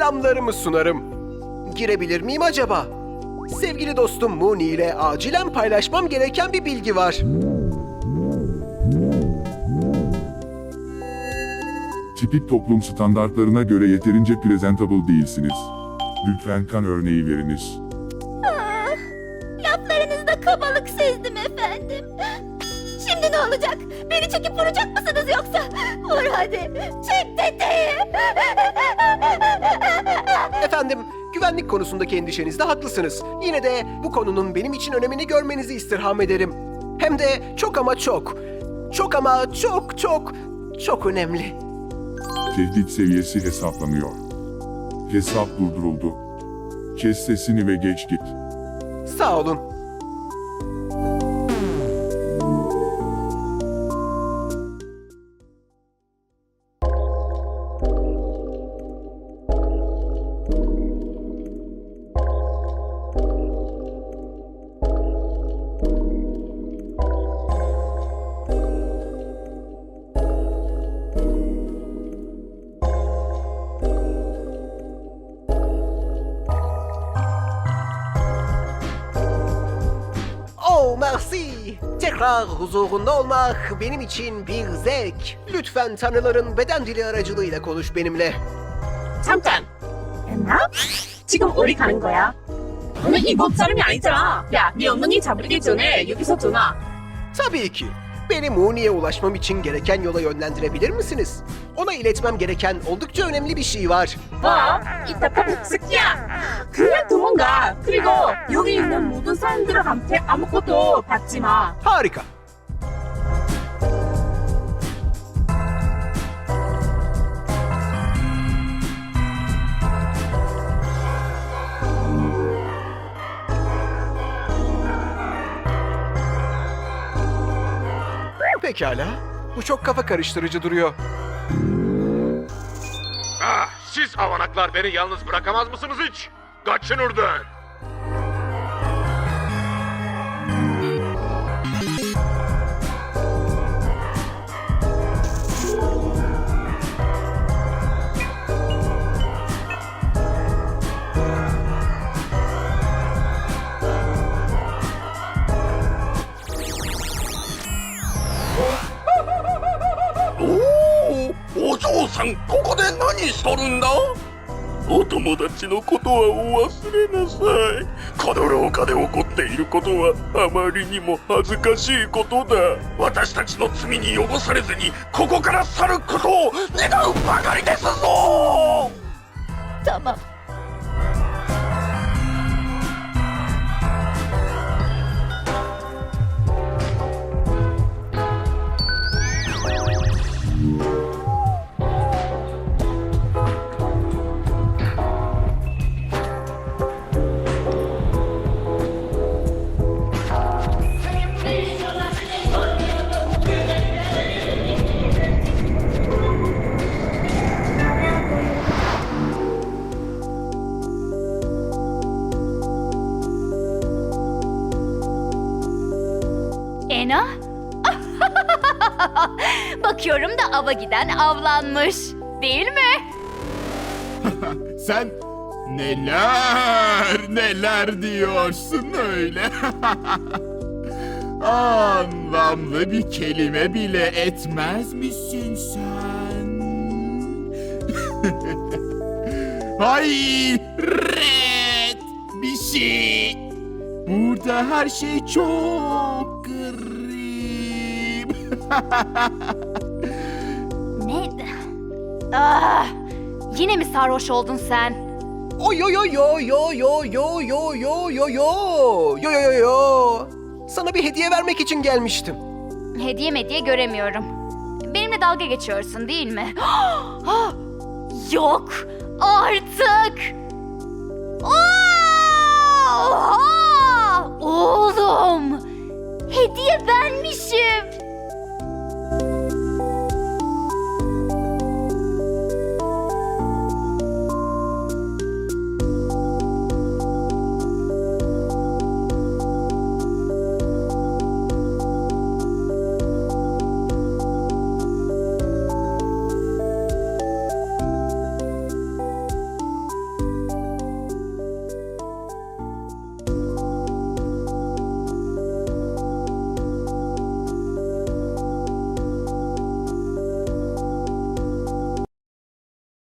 selamlarımı sunarım. Girebilir miyim acaba? Sevgili dostum Mooney ile acilen paylaşmam gereken bir bilgi var. Tipik toplum standartlarına göre yeterince presentable değilsiniz. Lütfen kan örneği veriniz. Laflarınızda kabalık sezdim efendim. Şimdi ne olacak? Beni çekip vuracak mısınız yoksa? Vur hadi. Çek teteyi. Efendim, güvenlik konusundaki endişenizde haklısınız. Yine de bu konunun benim için önemini görmenizi istirham ederim. Hem de çok ama çok, çok ama çok çok, çok önemli. Tehdit seviyesi hesaplanıyor. Hesap durduruldu. Kes sesini ve geç git. Sağ olun. merci. Tekrar huzurunda olmak benim için bir zevk. Lütfen tanrıların beden dili aracılığıyla konuş benimle. 잠깐! 됐나? 지금 어디 가는 거야? 너는 이법 사람이 아니잖아. 야, 네 엉덩이 잡으기 전에 여기서 전화. Tabii ki. Beni Mooney'e ulaşmam için gereken yola yönlendirebilir misiniz? Ona iletmem gereken oldukça önemli bir şey var. 뭐? 이 답답한 새끼야! 그냥 도망가. 그리고 여기 있는 모든 사람들한테 아무것도 받지 마. Harika. Pekala. Bu çok kafa karıştırıcı duruyor. Ah, siz avanaklar beni yalnız bırakamaz mısınız hiç? Kaçın oradan. さんここで何しとるんだ？お友達のことはお忘れなさい。この廊下で起こっていることはあまりにも恥ずかしいことだ。私たちの罪に汚されずにここから去ることを願うばかりですぞ。様。Ena? Bakıyorum da ava giden avlanmış. Değil mi? Sen neler neler diyorsun öyle. Anlamlı bir kelime bile etmez misin sen? Hayret bir şey. Burada her şey çok garip. Ne? Ah, yine mi sarhoş oldun sen? Oy yo yo yo yo yo yo yo yo yo yo yo yo yo yo. Sana bir hediye vermek için gelmiştim. Hediye mediye göremiyorum. Benimle dalga geçiyorsun değil mi? Ah, Yok artık. Oha!